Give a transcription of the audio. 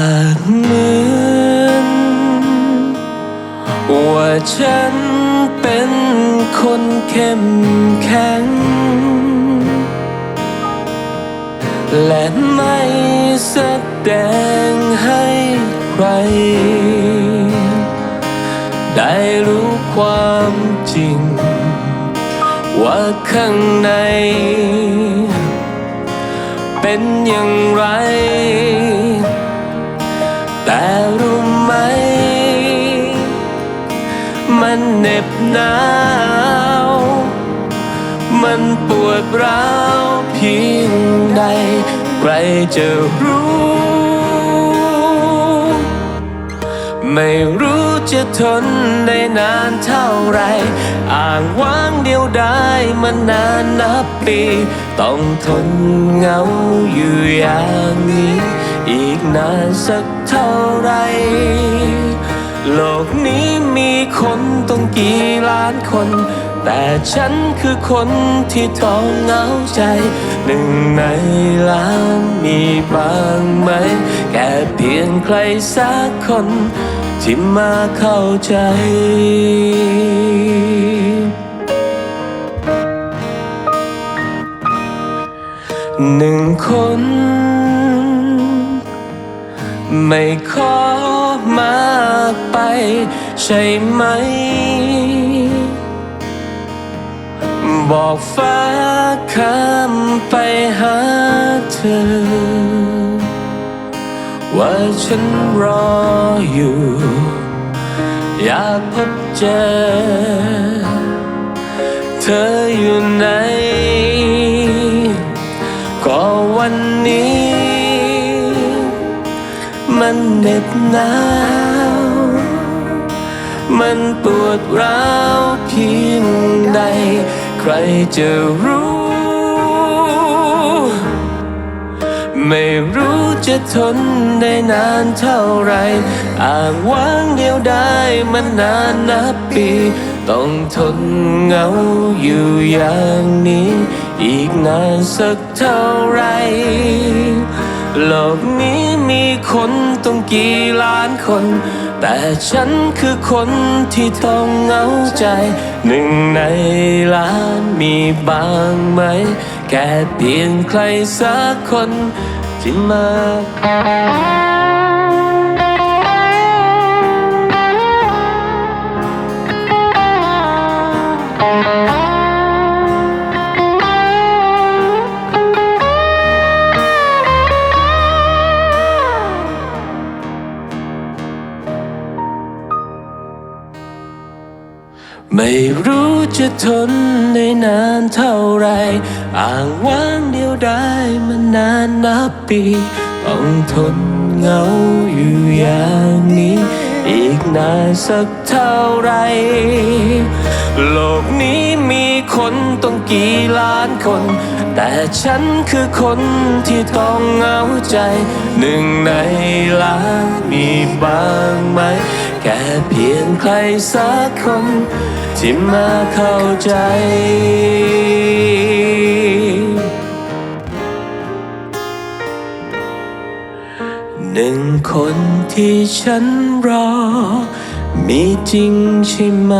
ากเหมือนว่าฉันเป็นคนเข้มแข็ง และไม่แสดงให้ใคร ได้รู้ความจริง ว่าข้างใน เป็นอย่างไร มันเหน็บหนาว มันปวดร้าวเพียงใด ใครจะรู้ ไม่รู้จะทนได้นานเท่าไร อ่างว้างเดียวได้มานานนับปี ต้องทนเหงาอยู่อย่างนี้ อีกนานสักเท่าไร โลกนี้มีคนต้องกี่ล้านคน แต่ฉันคือคนที่ต้องเหงาใจ หนึ่งในล้านมีบ้างไหม แค่เพียงใครสักคน ที่มาเข้าใจหนึ่งคน ไม่ขอ ใช่ไหม บอกฟ้าข้ามไปหาเธอ ว่าฉันรออยู่ อยากพบเจอ เธออยู่ไหน ก็วันนี้ มันเหน็บหนาว มันปวดร้าวเพียงใด ใครจะรู้ ไม่รู้จะทนได้นานเท่าไรอ่างว้างเดียวได้มันนานนับปี ต้องทนเหงาอยู่อย่างนี้ อีกนานสักเท่าไรโลกนี้มีคนต้องกี่ล้านคน แต่ฉันคือคนที่ต้องเหงาใจ หนึ่งในล้านมีบางไหม แค่เพียงใครสักคนที่มา ไม่รู้จะทนได้นานเท่าไร อ่างว้างเดียวได้มันนานนับปี ต้องทนเหงาอยู่อย่างนี้ อีกนานสักเท่าไร โลกนี้มีคนต้องกี่ล้านคน แต่ฉันคือคนที่ต้องเหงาใจ หนึ่งในล้านมีบ้างไหม แค่เพียงใครสักคนที่มาเข้าใจ หนึ่งคนที่ฉันรอ มีจริงใช่ไหม